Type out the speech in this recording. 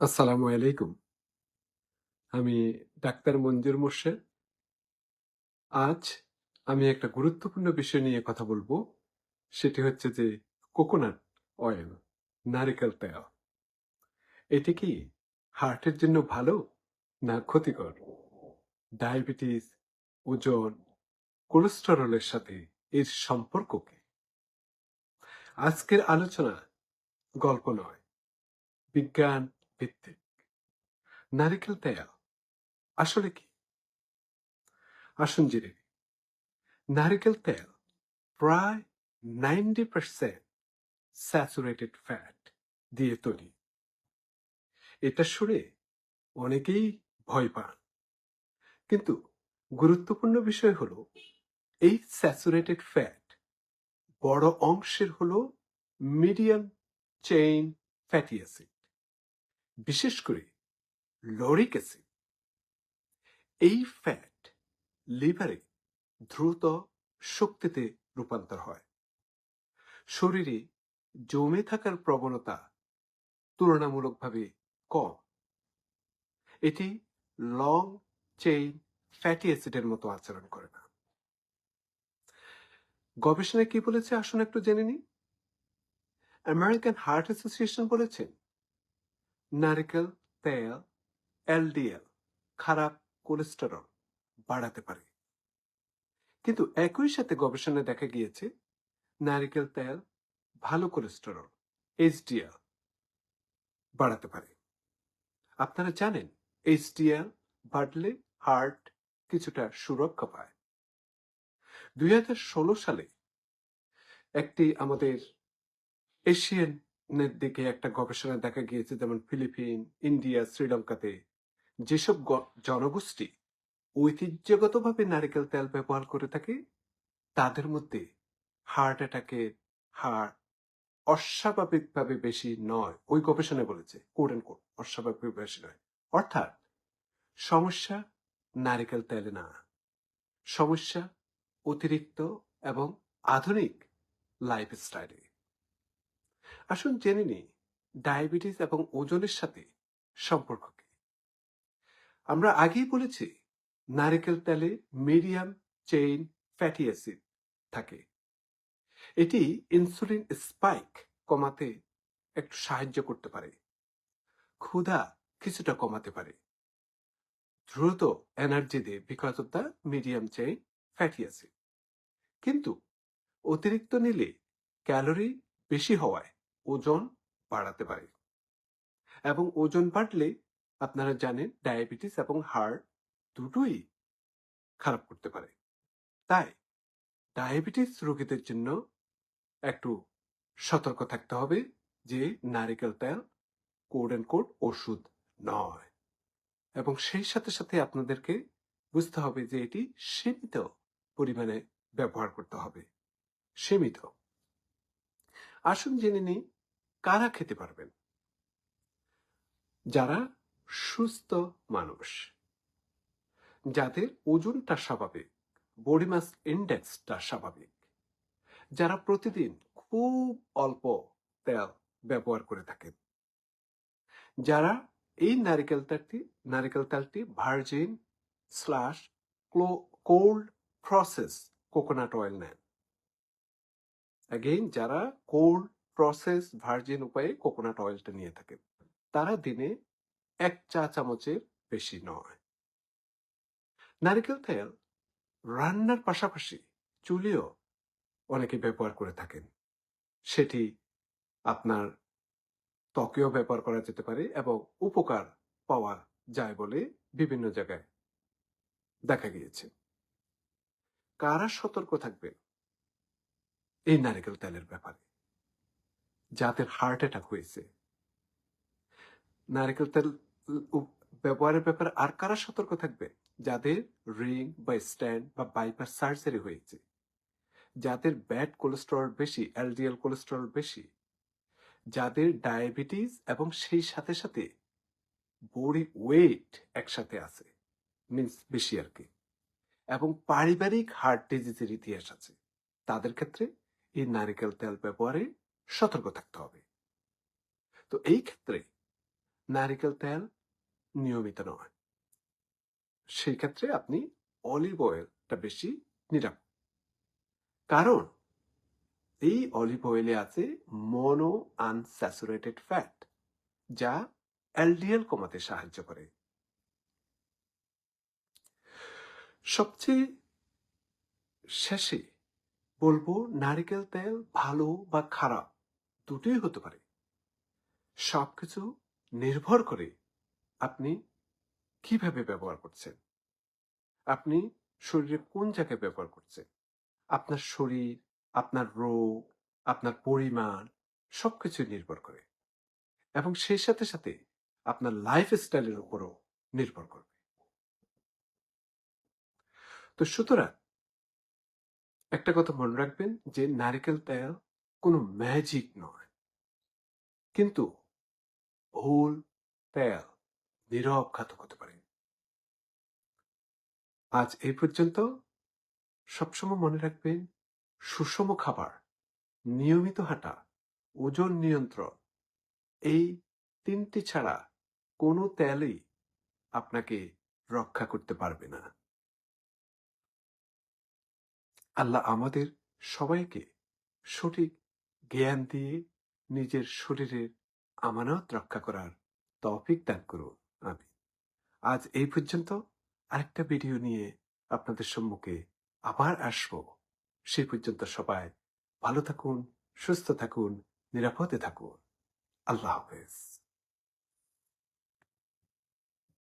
আসসালামু আলাইকুম। আমি ডাক্তার মঞ্জুর মোর্শেদ। আজ আমি একটা গুরুত্বপূর্ণ বিষয় নিয়ে কথা বলব। সেটি হচ্ছে যে কোকোনাট অয়েল, নারিকেল তেল। এটি কি হার্টের জন্য ভালো না ক্ষতিকর? ডায়াবেটিস, ওজন, কোলেস্টেরলের সাথে এর সম্পর্ক কি? আজকের আলোচনা গল্প নয়, বিজ্ঞান ভিত্তিক। নারিকেল তেল, আসলে কি? আসুন নিই। নারিকেল তেল প্রায় নাইনটি পার্সেন্ট স্যাচুরেটেড ফ্যাট দিয়ে তৈরি। এটা শুনে অনেকেই ভয় পান। কিন্তু গুরুত্বপূর্ণ বিষয় হলো, এই স্যাচুরেটেড ফ্যাট বড় অংশের হলো মিডিয়াম চেইন ফ্যাটি অ্যাসিড বিশেষ করে লরিক অ্যাসিড এই ফ্যাট লিভারে দ্রুত শক্তিতে রূপান্তর হয়। শরীরে জমে থাকার প্রবণতা তুলনামূলকভাবে কম। এটি লং চেইন ফ্যাটি অ্যাসিডের মতো আচরণ করে না। গবেষণায় কি বলেছে আসুন একটু জেনে নিই। আমেরিকান হার্ট অ্যাসোসিয়েশন বলেছেন নারিকেল, তেল, এলডিএল খারাপ কোলেস্টেরল বাড়াতে পারে। কিন্তু একই সাথে গবেষণায় দেখা গিয়েছে, নারিকেল তেল ভালো কোলেস্টেরল, এইচডিএল বাড়াতে পারে। আপনারা জানেন, এইচডিএল বাড়লে হার্ট কিছুটা সুরক্ষা পায়। দুই হাজার ষোলো সালে একটি আমাদের এশিয়ানের দিকে একটা গবেষণা দেখা গিয়েছে, যেমন ফিলিপিন, ইন্ডিয়া, শ্রীলঙ্কাতে। যেসব জনগোষ্ঠী ঐতিহ্যগতভাবে নারিকেল তেল ব্যবহার করে থাকে, তাদের মধ্যে হার্ট অ্যাটাকের হার অস্বাভাবিকভাবে বেশি নয়, ওই গবেষণায় বলেছে কোট এন্ড কোট অস্বাভাবিক বেশি নয়। অর্থাৎ সমস্যা নারিকেল তেলে না। সমস্যা অতিরিক্ত এবং আধুনিক লাইফস্টাইলে আসুন জেনে নিই, ডায়াবেটিস এবং ওজনের সাথে সম্পর্ক কি? আমরা আগেই বলেছি, নারিকেল তেলে মিডিয়াম চেইন ফ্যাটি অ্যাসিড থাকে। এটি ইনসুলিন স্পাইক কমাতে একটু সাহায্য করতে পারে। ক্ষুধা কিছুটা কমাতে পারে। দ্রুত এনার্জি দেয় because of the medium chain fatty acid. কিন্তু অতিরিক্ত নিলে ক্যালোরি বেশি হওয়ায় ওজন বাড়াতে পারে। এবং ওজন বাড়লে আপনারা জানেন ডায়াবেটিস এবং হার্ট দুটোই খারাপ করতে পারে। তাই ডায়াবেটিস রোগীদের জন্য একটু সতর্ক থাকতে হবে যে নারিকেল তেল কোড অ্যান্ড কোড ওষুধ নয়। এবং সেই সাথে সাথে আপনাদেরকে বুঝতে হবে যে এটি সীমিত পরিমাণে ব্যবহার করতে হবে। সীমিত। আসুন জেনে নিই, কারা খেতে পারবেন? যারা সুস্থ মানুষ, যাদের ওজনটা স্বাভাবিক বডি মাস ইন্ডেক্সটা স্বাভাবিক, যারা প্রতিদিন খুব অল্প তেল ব্যবহার করে থাকেন, যারা এই নারিকেল তেলটি নারিকেল তেলটি virgin slash cold process coconut oil নেন। অ্যাগেইন যারা কোল্ড প্রসেস ভার্জিন উপায়ে কোকোনাট অয়েলটা নিয়ে থাকেন, তারা দিনে এক চা চামচের বেশি নয়। নারিকেল তেল রান্নার পাশাপাশি চুলেও অনেকে ব্যবহার করে থাকেন। সেটি আপনার ত্বকেও ব্যবহার করা যেতে পারে এবং উপকার পাওয়া যায় বলে বিভিন্ন জায়গায় দেখা গিয়েছে। কারা সতর্ক থাকবেন? এই নারিকেল তেলের ব্যাপারে। যাদের হার্ট অ্যাটাক হয়েছে। নারিকেল তেল ব্যবহারের ব্যাপারে আর কারা সতর্ক থাকবে? যাদের রিং বা স্ট্যান্ড বা বাইপাস সার্জারি হয়েছে। যাদের ব্যাড কোলেস্টেরল বেশি এলডিএল কোলেস্টেরল বেশি। যাদের ডায়াবেটিস এবং সেই সাথে সাথে বডি ওয়েট একসাথে আছে মিন্স বেশি আর কি। এবং পারিবারিক হার্ট ডিজিজের ইতিহাস আছে। তাদের ক্ষেত্রে এই নারিকেল তেল ব্যবহারে সতর্ক থাকতে হবে। তো এই ক্ষেত্রে নারিকেল তেল নিয়মিত নয়। সেই ক্ষেত্রে আপনি অলিভ অয়েলটা বেশি নিরাপদ কারণ এই অলিভ অয়েলে আছে মনো আনস্যাচুরেটেড ফ্যাট যা এলডিএল কমাতে সাহায্য করে। সবচেয়ে শেষে বলব নারিকেল তেল ভালো বা খারাপ, দুটোই হতে পারে। সবকিছু নির্ভর করে আপনি কীভাবে ব্যবহার করছেন। আপনি শরীরে কোন জায়গায় ব্যবহার করছেন? আপনার শরীর, আপনার রোগ, আপনার পরিমাণ, সবকিছু নির্ভর করে। এবং সেই সাথে সাথে আপনার লাইফ স্টাইলের উপরও নির্ভর করবে। তো সুতরাং একটা কথা মনে রাখবেন যে নারকেল তেল কোনো ম্যাজিক নয়। কিন্তু ভুল তেল নীরব ঘাতক হতে পারে। আজ এই পর্যন্ত সবসময় মনে রাখবেন সুষম খাবার, নিয়মিত হাঁটা, ওজন নিয়ন্ত্রণ, এই তিনটি ছাড়া কোনো তেলই আপনাকে রক্ষা করতে পারবে না। আল্লাহ আমাদের সবাইকে সঠিক জ্ঞান দিয়ে নিজের শরীরের আমানত রক্ষা করার তৌফিক দান করুন। আমি আজ এই পর্যন্ত আরেকটা ভিডিও নিয়ে আপনাদের সম্মুখে আবার আসব। সেই পর্যন্ত সবাই ভালো থাকুন, সুস্থ থাকুন, নিরাপদে থাকুন। আল্লাহ হাফেজ।